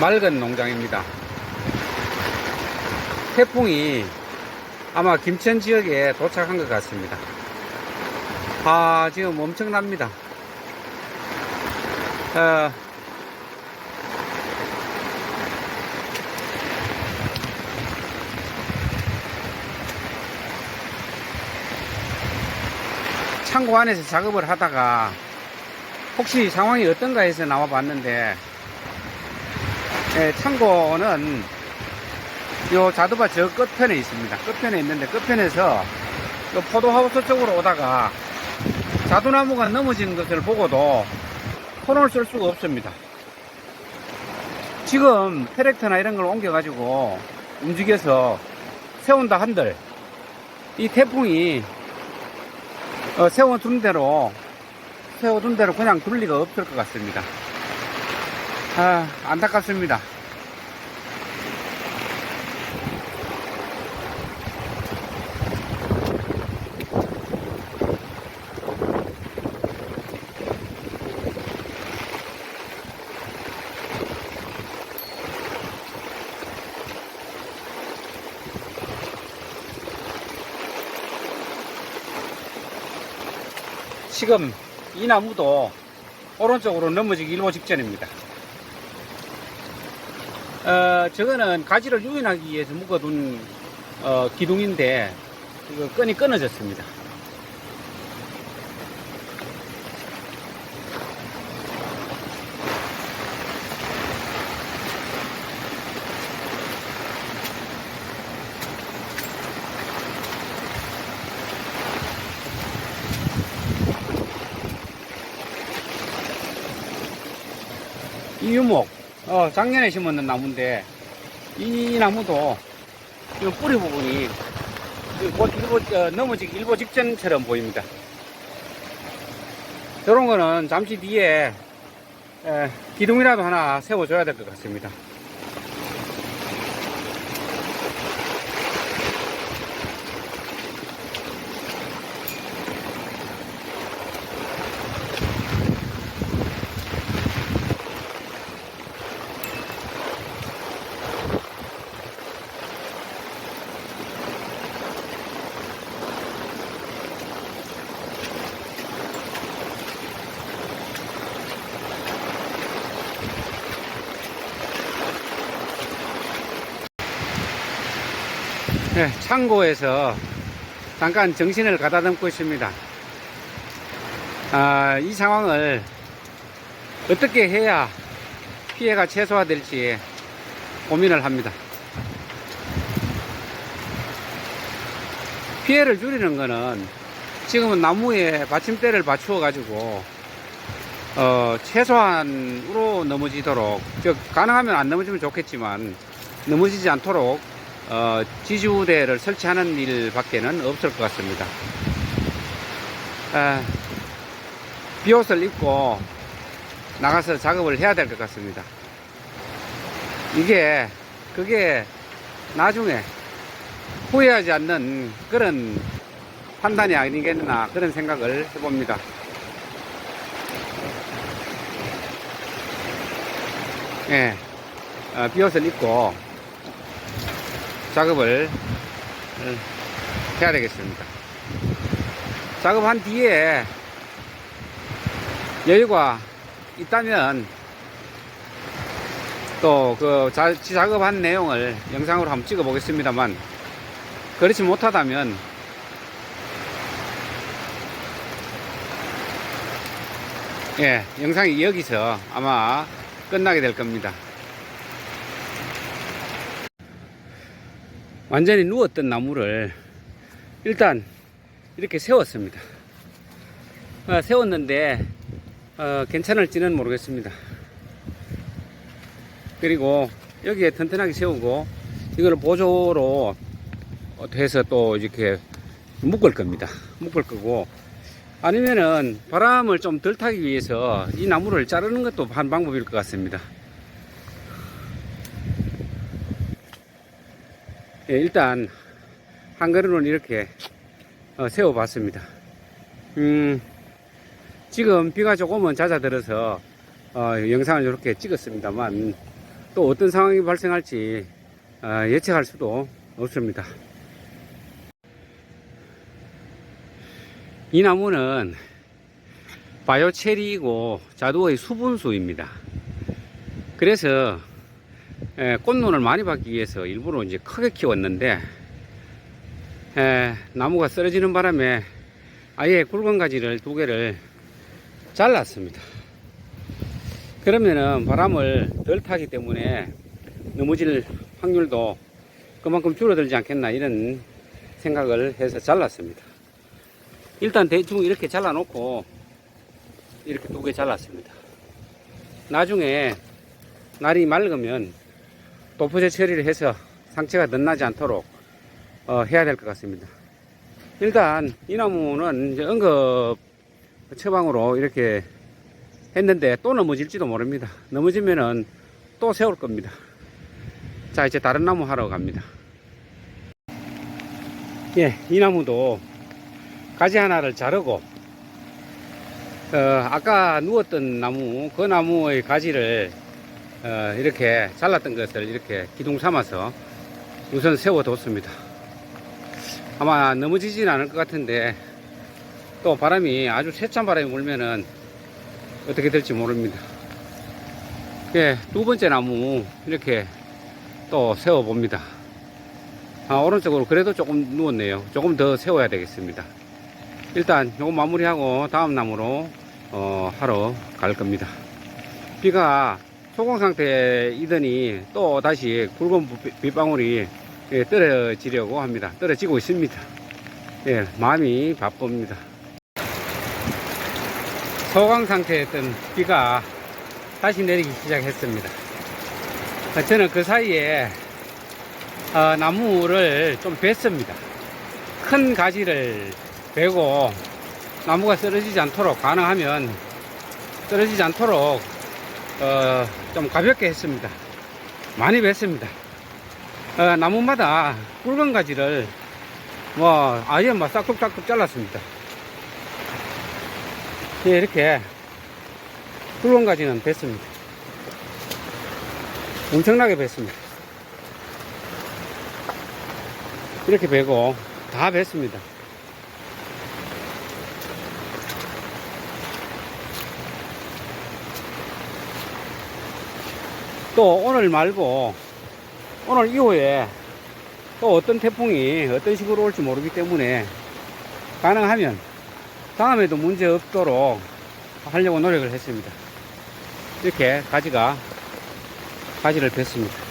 맑은 농장입니다. 태풍이 아마 김천 지역에 도착한 것 같습니다. 아, 지금 엄청납니다. 어, 창고 안에서 작업을 하다가 혹시 상황이 어떤가 해서 나와 봤는데 예, 창고는 요 자두밭 저 끝편에 있습니다. 끝편에 있는데 끝편에서 요 포도하우스 쪽으로 오다가 자두나무가 넘어진 것을 보고도 손을 쓸 수가 없습니다. 지금 트랙터나 이런 걸 옮겨가지고 움직여서 세운다 한들 이 태풍이 어, 세워둔 대로 세워둔 대로 그냥 둘 리가 없을 것 같습니다. 아, 안타깝습니다. 지금 이 나무도 오른쪽으로 넘어지기 일보 직전입니다. 어, 저거는 가지를 유인하기 위해서 묶어둔 어, 기둥인데 이거 끈이 끊어졌습니다. 이 유목, 어, 작년에 심었는 나무인데, 이 나무도, 이 뿌리 부분이, 그곧 일보, 어, 넘어지기 일보 직전처럼 보입니다. 저런 거는 잠시 뒤에, 에, 기둥이라도 하나 세워줘야 될 것 같습니다. 네, 창고에서 잠깐 정신을 가다듬고 있습니다. 아, 이 상황을 어떻게 해야 피해가 최소화될지 고민을 합니다. 피해를 줄이는 거는 지금은 나무에 받침대를 받추어 가지고 어, 최소한으로 넘어지도록 즉 가능하면 안 넘어지면 좋겠지만 넘어지지 않도록 어, 지주대를 설치하는 일밖에는 없을 것 같습니다. 아, 비옷을 입고 나가서 작업을 해야 될 것 같습니다. 이게 그게 나중에 후회하지 않는 그런 판단이 아니겠나 그런 생각을 해봅니다. 예, 어, 비옷을 입고 작업을 어, 해야 되겠습니다. 작업한 뒤에 여유가 있다면 또그 작업한 내용을 영상으로 한번 찍어 보겠습니다만 그렇지 못하다면 예, 영상이 여기서 아마 끝나게 될 겁니다. 완전히 누웠던 나무를 일단 이렇게 세웠습니다. 어, 세웠는데 어, 괜찮을지는 모르겠습니다. 그리고 여기에 튼튼하게 세우고 이걸 보조로 해서 또 이렇게 묶을 겁니다. 묶을 거고 아니면은 바람을 좀 덜 타기 위해서 이 나무를 자르는 것도 한 방법일 것 같습니다. 예, 일단 한 그릇은 이렇게 어, 세워봤습니다. 음, 지금 비가 조금은 잦아들어서 어, 영상을 이렇게 찍었습니다만 또 어떤 상황이 발생할지 어, 예측할 수도 없습니다. 이 나무는 바이오체리이고 자두의 수분수입니다. 그래서 에, 꽃눈을 많이 받기 위해서 일부러 이제 크게 키웠는데 에, 나무가 쓰러지는 바람에 아예 굵은 가지를 두 개를 잘랐습니다. 그러면은 바람을 덜 타기 때문에 넘어질 확률도 그만큼 줄어들지 않겠나 이런 생각을 해서 잘랐습니다. 일단 대충 이렇게 잘라놓고 이렇게 두 개 잘랐습니다. 나중에 날이 맑으면 도포제 처리를 해서 상처가 덧나지 않도록 어, 해야 될 것 같습니다. 일단 이 나무는 이제 응급 처방으로 이렇게 했는데 또 넘어질지도 모릅니다. 넘어지면은 또 세울 겁니다. 자, 이제 다른 나무 하러 갑니다. 예, 이 나무도 가지 하나를 자르고, 어, 아까 누웠던 나무, 그 나무의 가지를, 어, 이렇게 잘랐던 것을 이렇게 기둥 삼아서 우선 세워뒀습니다. 아마 넘어지진 않을 것 같은데, 또 바람이 아주 세찬 바람이 불면은 어떻게 될지 모릅니다. 예, 두 번째 나무 이렇게 또 세워 봅니다. 아, 오른쪽으로 그래도 조금 누웠네요. 조금 더 세워야 되겠습니다. 일단 요거 마무리하고 다음 나무로 어, 하러 갈 겁니다. 비가 소강 상태이더니 또 다시 굵은 비- 빗방울이 예, 떨어지려고 합니다. 떨어지고 있습니다. 예, 마음이 바쁩니다. 소강 상태였던 비가 다시 내리기 시작했습니다. 아, 저는 그 사이에 어, 나무를 좀 뱄습니다. 큰 가지를 베고 나무가 쓰러지지 않도록 가능하면 쓰러지지 않도록 어, 좀 가볍게 했습니다. 많이 뱄습니다. 어, 나무마다 굵은 가지를 뭐 아예 막 싹둑싹둑 잘랐습니다. 예, 이렇게 굵은 가지는 뱄습니다. 엄청나게 뱄습니다. 이렇게 베고 다 뱄습니다. 또 오늘 말고 오늘 이후에 또 어떤 태풍이 어떤 식으로 올지 모르기 때문에 가능하면 다음에도 문제 없도록 하려고 노력을 했습니다. 이렇게 가지가 가지를 뺐습니다.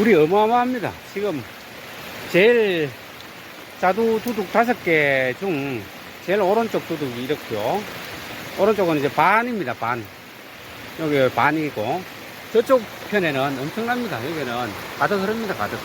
물이 어마어마합니다. 지금 제일 자두 두둑 다섯 개 중 제일 오른쪽 두둑이 이렇고요. 오른쪽은 이제 반입니다. 반. 여기 반이고 저쪽 편에는 엄청납니다. 여기는 가득 흐릅니다. 가득.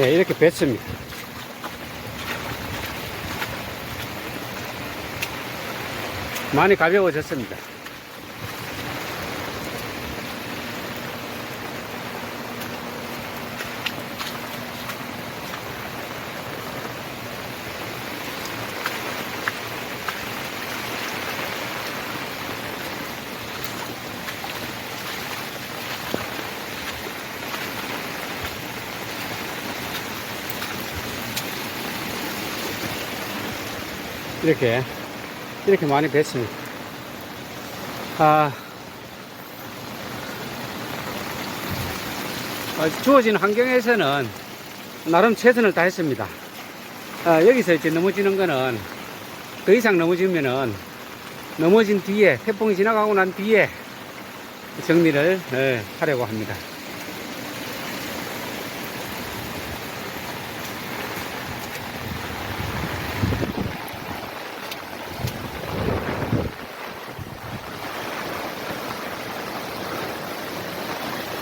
네, 이렇게 뱉습니다. 많이 가벼워졌습니다. 이렇게 이렇게 많이 뱄습니다. 아, 어, 주어진 환경에서는 나름 최선을 다했습니다. 아, 여기서 이제 넘어지는 거는 더 이상 넘어지면은 넘어진 뒤에 태풍이 지나가고 난 뒤에 정리를 예, 하려고 합니다.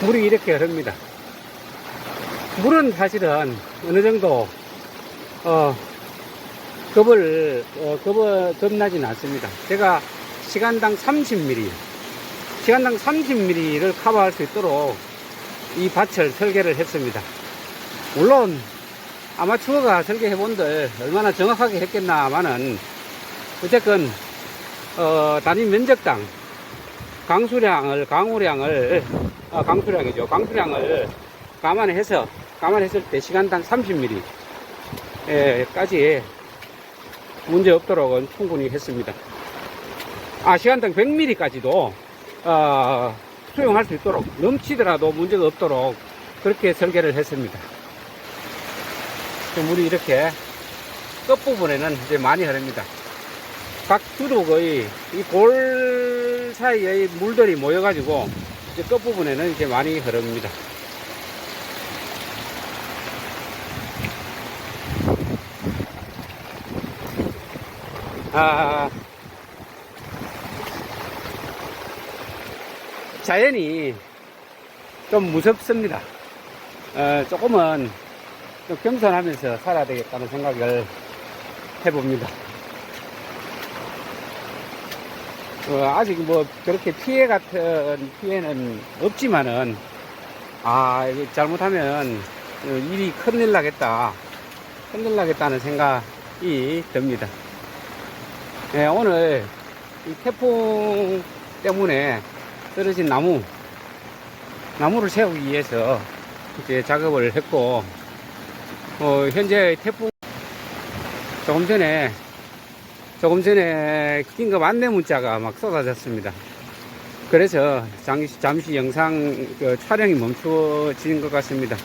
물이 이렇게 흐릅니다. 물은 사실은 어느 정도 어, 겁을 어, 겁을 겁나진 않습니다. 제가 시간당 30mm, 시간당 30mm를 커버할 수 있도록 이 밭을 설계를 했습니다. 물론 아마추어가 설계해 본들 얼마나 정확하게 했겠나마는 어쨌건 어, 단위 면적당 강수량을 강우량을 아, 강수량이죠. 강수량을 감안해서 감안했을 때 시간당 30mm 까지 문제 없도록 충분히 했습니다. 아, 시간당 100mm까지도 어, 수용할 수 있도록 넘치더라도 문제가 없도록 그렇게 설계를 했습니다. 물이 이렇게 끝부분에는 이제 많이 흐릅니다. 각 두둑의 이 골 사이의 물들이 모여가지고 이제 끝부분에는 이제 많이 흐릅니다. 아, 자연이 좀 무섭습니다. 어, 조금은 좀 겸손하면서 살아야 되겠다는 생각을 해봅니다. 어, 아직 뭐 그렇게 피해 같은 피해는 없지만은 아 이거 잘못하면 어, 일이 큰일 나겠다. 큰일 나겠다는 생각이 듭니다. 예, 오늘 이 태풍 때문에 떨어진 나무 나무를 세우기 위해서 이제 작업을 했고 어, 현재 태풍 조금 전에 조금 전에 긴급 안내 문자가 막 쏟아졌습니다. 그래서 잠시, 잠시 영상 그 촬영이 멈춰진 것 같습니다.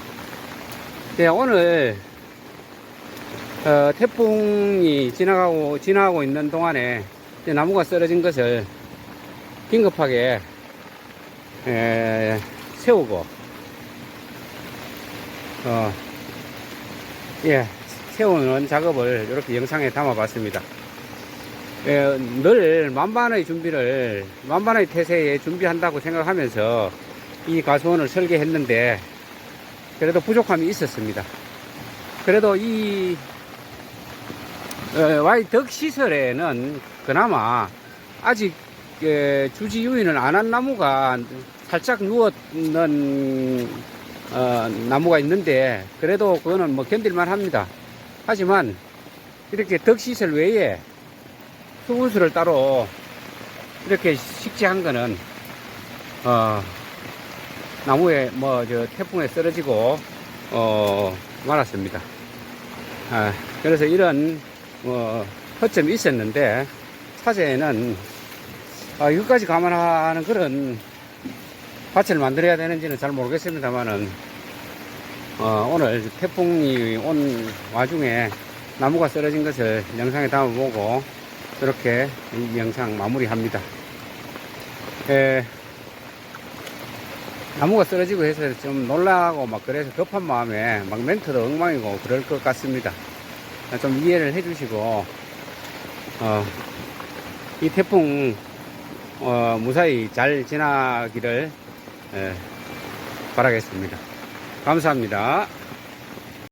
네, 오늘 어, 태풍이 지나가고 지나가고 있는 동안에 나무가 쓰러진 것을 긴급하게 에, 세우고 어, 예, 세우는 작업을 이렇게 영상에 담아봤습니다. 예, 늘 만반의 준비를 만반의 태세에 준비한다고 생각하면서 이 가수원을 설계했는데 그래도 부족함이 있었습니다. 그래도 이 어, 와이 덕 시설에는 그나마 아직 예, 주지 유인을 안 한 나무가 살짝 누웠는 어, 나무가 있는데 그래도 그거는 뭐 견딜만 합니다. 하지만 이렇게 덕 시설 외에 수분수를 따로 이렇게 식재한 거는 어, 나무에 뭐 저 태풍에 쓰러지고 어, 말았습니다. 아, 그래서 이런 뭐 허점이 있었는데 차제에는 아, 이것까지 감안하는 그런 밭을 만들어야 되는지는 잘 모르겠습니다만은 어, 오늘 태풍이 온 와중에 나무가 쓰러진 것을 영상에 담아보고 이렇게 이 영상 마무리합니다. 에, 나무가 쓰러지고 해서 좀 놀라고 막 그래서 급한 마음에 막 멘트도 엉망이고 그럴 것 같습니다. 좀 이해를 해주시고 어, 이 태풍 어, 무사히 잘 지나기를 에, 바라겠습니다. 감사합니다.